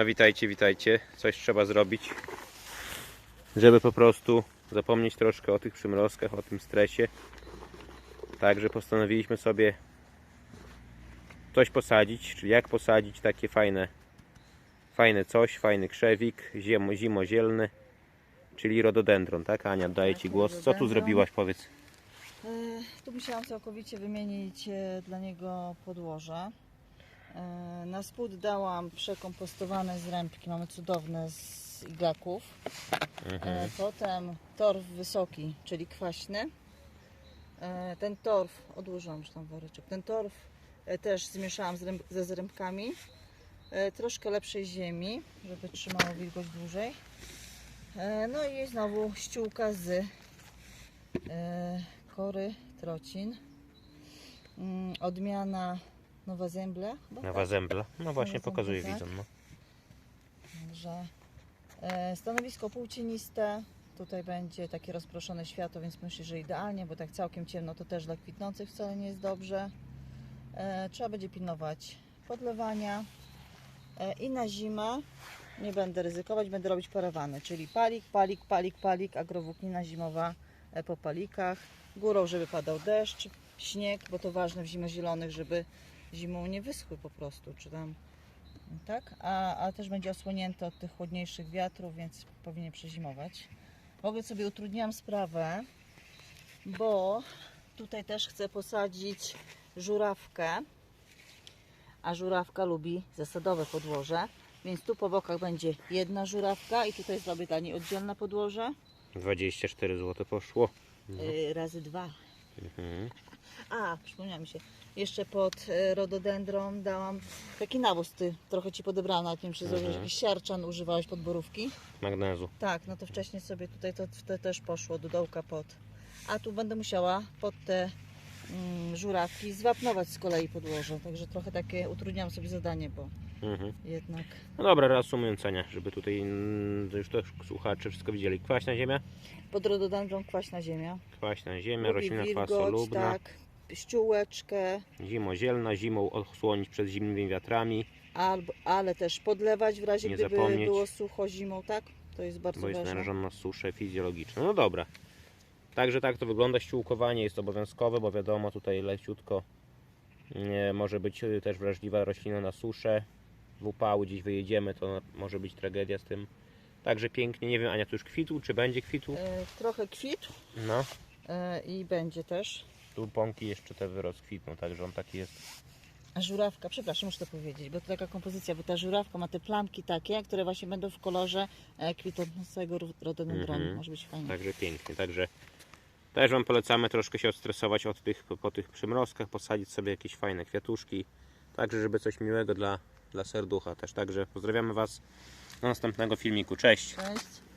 No witajcie, witajcie. Coś trzeba zrobić, żeby po prostu zapomnieć troszkę o tych przymrozkach, o tym stresie. Także postanowiliśmy sobie coś posadzić, czyli jak posadzić takie fajne, fajne coś, fajny krzewik, zimo, zimozielny, czyli rododendron, tak? Ania, daję Tak, Ci głos. Co tu zrobiłaś, powiedz? E, Tu musiałam całkowicie wymienić e, dla niego podłoże. E, Na spód dałam przekompostowane zrębki, mamy cudowne z iglaków. E, Mhm. Potem torf wysoki, czyli kwaśny. E, Ten torf, odłożyłam już tam woreczek, ten torf też zmieszałam ze zrębkami. Troszkę lepszej ziemi, żeby trzymało wilgoć dłużej. No i znowu ściółka z kory trocin. Mm, Odmiana Nowa Zemble. chyba, Nowa zembla. No właśnie, Nowa pokazuję zembla, tak. widzom. No. E, stanowisko półcieniste. Tutaj będzie takie rozproszone światło, więc myślę, że idealnie, bo tak całkiem ciemno to też dla kwitnących wcale nie jest dobrze. E, trzeba będzie pilnować podlewania. E, I na zimę nie będę ryzykować, będę robić parawany, czyli palik, palik, palik, palik, agrowłóknina zimowa e, po palikach. Górą, żeby padał deszcz, śnieg, bo to ważne w zimę zielonych, żeby zimą nie wyschły po prostu, czy tam tak, a, a też będzie osłonięte od tych chłodniejszych wiatrów, więc powinien przezimować. W ogóle sobie utrudniłam sprawę, bo tutaj też chcę posadzić żurawkę, a żurawka lubi zasadowe podłoże, więc tu po bokach będzie jedna żurawka i tutaj zrobię dla niej oddzielne podłoże, 24 zł poszło. yy, razy dwa. Mhm. A, przypomniała mi się. Jeszcze pod e, rododendron dałam taki nawóz, ty trochę ci podebrałam, nawet nie wiem, czy Mhm. mhm. jakiś siarczan używałeś pod borówki. Magnezu. Tak, no to wcześniej sobie tutaj to, to też poszło do dołka pod. A tu będę musiała pod te mm, żurawki zwapnować z kolei podłoże, także trochę takie utrudniam sobie zadanie, bo Mhm. jednak No dobra, reasumując Ania, żeby tutaj mm, już też słuchacze wszystko widzieli. Kwaśna ziemia, pod rododendron kwaśna ziemia. kwaśna ziemia, Lubi roślina wilgoć, kwasolubna, tak, ściółeczkę, zimozielna, zimą odsłonić przed zimnymi wiatrami, albo, ale też podlewać w razie Nie gdyby zapomnieć. było sucho zimą, tak? To jest bardzo bo jest ważne. narażona na suszę fizjologiczną. No dobra. Także tak to wygląda. Ściółkowanie jest obowiązkowe, bo wiadomo, tutaj leciutko nie, może być y, też wrażliwa roślina na suszę. W upały gdzieś wyjedziemy, to może być tragedia z tym. Także pięknie, nie wiem Ania, to już kwitł, czy będzie kwitł? E, trochę kwitł No, e, i będzie też. tu pąki jeszcze te wyrozkwitną, także on taki jest A żurawka, przepraszam, muszę to powiedzieć, bo to taka kompozycja, bo ta żurawka ma te plamki takie, które właśnie będą w kolorze e, kwitnącego ro- rododendronu. Mhm. Może być fajnie. Także pięknie. Także też Wam polecamy troszkę się odstresować od tych, po tych przymrozkach, posadzić sobie jakieś fajne kwiatuszki. Także, żeby coś miłego dla, dla serducha też. Także pozdrawiamy Was do następnego filmiku. Cześć! Cześć.